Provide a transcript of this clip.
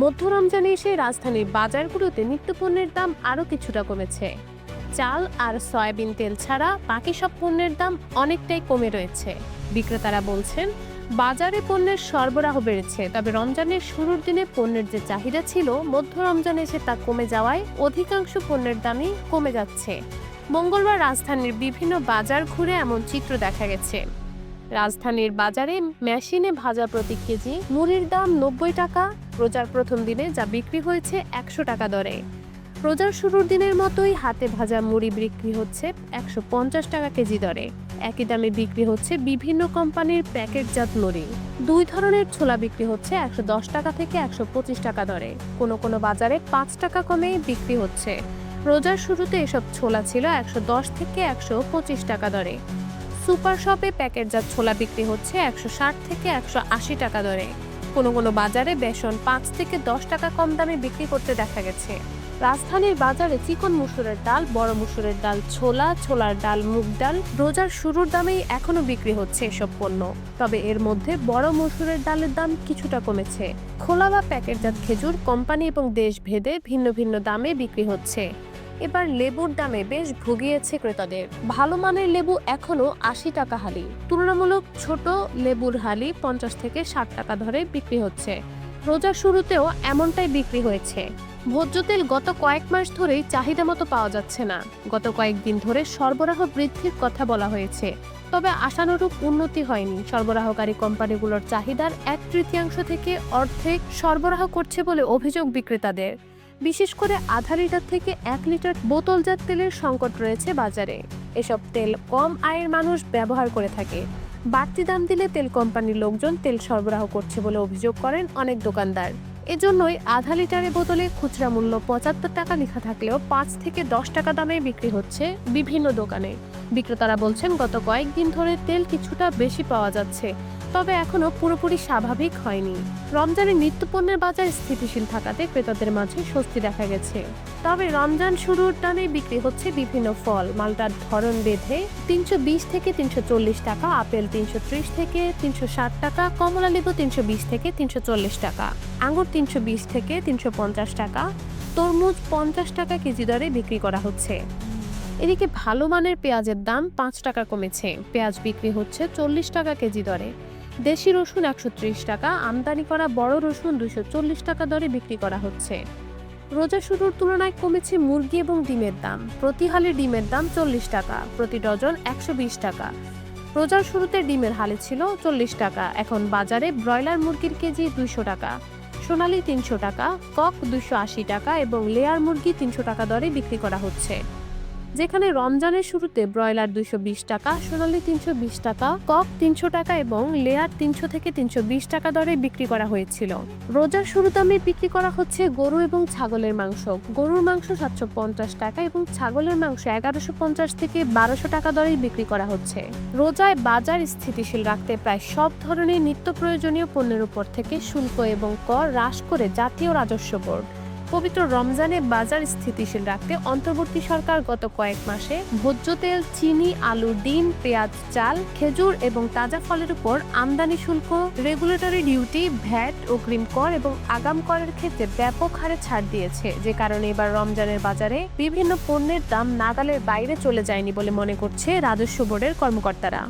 মধ্য রমজানে এসে রাজধানীর বাজারগুলোতে নিত্যপণ্যের দাম আরও কিছুটা কমেছে। চাল আর সয়াবিন তেল ছাড়া বাকি সব পণ্যের দাম অনেকটাই কমে রয়েছে। বিক্রেতারা বলছেন, বাজারে পণ্যের সরবরাহ বেড়েছে, তবে রমজানের শুরুর দিনে পণ্যের যে চাহিদা ছিল, মধ্য রমজানে এসে তা কমে যাওয়ায় অধিকাংশ পণ্যের দামই কমে যাচ্ছে। মঙ্গলবার রাজধানীর বিভিন্ন বাজার ঘুরে এমন চিত্র দেখা গেছে। রাজধানীর বাজারে মেশিনে ভাজা প্রতি কেজি মুড়ির দাম নব্বই টাকা রোজার প্রথম দিনে যা বিক্রি হয়েছে একশো টাকা দরে। রোজার শুরুর দিনের মতোই হাতে ভাজা মুড়ি বিক্রি হচ্ছে একশো পঞ্চাশ টাকা কেজি দরে। একই দামে বিক্রি হচ্ছে বিভিন্ন কোম্পানির প্যাকেটজাত মুড়ি। দুই ধরনের ছোলা বিক্রি হচ্ছে একশো দশ টাকা থেকে একশো পঁচিশ টাকা দরে। কোনো কোনো বাজারে পাঁচ টাকা কমে বিক্রি হচ্ছে। রোজার শুরুতে এসব ছোলা ছিল একশো দশ থেকে একশো পঁচিশ টাকা দরে। সুপার শপে প্যাকেটজাত ছোলা বিক্রি হচ্ছে একশো ষাট থেকে একশো আশি টাকা দরে। কোনো কোনো বাজারে বেসন পাঁচ থেকে দশ টাকা কম দামে বিক্রি করতে দেখা গেছে। রাজধানীর বাজারে চিকন মুসুরের ডাল, বড় মুসুরের ডাল, ছোলা, ছোলার ডাল, মুগ ডাল রোজার শুরুর দামেই এখনও বিক্রি হচ্ছে এসব পণ্য। তবে এর মধ্যে বড় মসুরের ডালের দাম কিছুটা কমেছে। খোলা বা প্যাকেটজাত খেজুর, কোম্পানি এবং দেশ ভেদে ভিন্ন ভিন্ন দামে বিক্রি হচ্ছে। এবার লেবুর দামে বেশ ভুগিয়েছে ক্রেতাদের। ভালো মানের লেবু এখনও আশি টাকা হালি। তুলনামূলক ছোট লেবুর হালি পঞ্চাশ থেকে ষাট টাকা ধরে বিক্রি হচ্ছে। রোজার শুরুতেও এমনটাই বিক্রি হয়েছে। ভোজ্য তেল গত কয়েক মাস ধরেই চাহিদা মতো পাওয়া যাচ্ছে না। গত কয়েকদিন ধরে সরবরাহ বৃদ্ধির কথা বলা হয়েছে। তবে আশানুরূপ উন্নতি হয়নি। সরবরাহকারী কোম্পানিগুলোর চাহিদার এক তৃতীয়াংশ থেকে অর্ধেক সরবরাহ করছে বলে অভিযোগ বিক্রেতাদের। বিশেষ করে আধা লিটার থেকে এক লিটার বোতলজাত তেলের সংকট রয়েছে বাজারে। এসব তেল কম আয়ের মানুষ ব্যবহার করে থাকে। বাড়তি দাম দিলে তেল কোম্পানির লোকজন তেল সরবরাহ করছে বলে অভিযোগ করেন অনেক দোকানদার। এজন্যই আধা লিটারের বোতলে খুচরা মূল্য পঁচাত্তর টাকা লেখা থাকলেও পাঁচ থেকে দশ টাকা দামে বিক্রি হচ্ছে বিভিন্ন দোকানে। বিক্রেতারা বলছেন, গত কয়েকদিন ধরে তেল কিছুটা বেশি পাওয়া যাচ্ছে। তবে এখনও পুরোপুরি স্বাভাবিক হয়নি। রমজানে নিত্যপণ্যের বাজার স্থিতিশীল থাকাতে ক্রেতাদের মাঝে স্বস্তি দেখা গেছে। তবে রমজান শুরুর টানে বিক্রি হচ্ছে বিভিন্ন ফল। মালটার ধরন বেঁধে তিনশো বিশ থেকে তিনশো চল্লিশ টাকা, আপেল তিনশো ত্রিশ থেকে তিনশো ষাট টাকা, কমলা লেবু তিনশো বিশ থেকে তিনশো চল্লিশ টাকা আঙুর তিনশো বিশ থেকে তিনশো পঞ্চাশ টাকা, তরমুজ পঞ্চাশ টাকা কেজি দরে বিক্রি করা হচ্ছে। এদিকে ভালো মানের পেঁয়াজের দাম পাঁচ টাকা কমেছে। পেঁয়াজ বিক্রি হচ্ছে চল্লিশ টাকা কেজি দরে। দেশি রসুন একশো ত্রিশ টাকা, আমদানি করা বড় রসুন দুশো টাকা দরে বিক্রি করা হচ্ছে। রোজা শুরুর তুলনায় কমেছে মুরগি এবং ডিমের দাম। প্রতি হালে ডিমের দাম চল্লিশ টাকা, প্রতি ডজন একশো বিশ টাকা। রোজার শুরুতে ডিমের হালে ছিল চল্লিশ টাকা, এখন বাজারে ব্রয়লার মুরগির কেজি দুইশো টাকা, সোনালি তিনশো টাকা, কক দুশো আশি টাকা এবং লেয়ার মুরগি তিনশো টাকা দরে বিক্রি করা হচ্ছে। যেখানে রমজানের শুরুতে ব্রয়লার দুইশো বিশ টাকা, সোনালি তিনশো বিশ টাকা, কক তিনশো টাকা এবং লেয়ার তিনশো থেকে তিনশো বিশ টাকা দরে বিক্রি করা হয়েছিল। রোজার শুরু দামে বিক্রি করা হচ্ছে গরু এবং ছাগলের মাংস। গরুর মাংস সাতশো পঞ্চাশ টাকা এবং ছাগলের মাংস এগারোশো পঞ্চাশ থেকে বারোশো টাকা দরেই বিক্রি করা হচ্ছে। রোজায় বাজার স্থিতিশীল রাখতে প্রায় সব ধরনের নিত্য প্রয়োজনীয় পণ্যের উপর থেকে শুল্ক এবং কর হ্রাস করে জাতীয় রাজস্ব বোর্ড। পবিত্র রমজানে বাজার স্থিতিশীল রাখতে অন্তর্বর্তী সরকার গত কয়েক মাসে ভোজ্য তেল, চিনি আলু ডিম, পেঁয়াজ, চাল, খেজুর এবং তাজা ফলের উপর আমদানি শুল্ক, রেগুলেটরি ডিউটি, ভ্যাট, অগ্রিম কর এবং আগাম করের ক্ষেত্রে ব্যাপক হারে ছাড় দিয়েছে। যে কারণে এবার রমজানের বাজারে বিভিন্ন পণ্যের দাম নাগালের বাইরে চলে যায়নি বলে মনে করছে রাজস্ব বোর্ডের কর্মকর্তারা।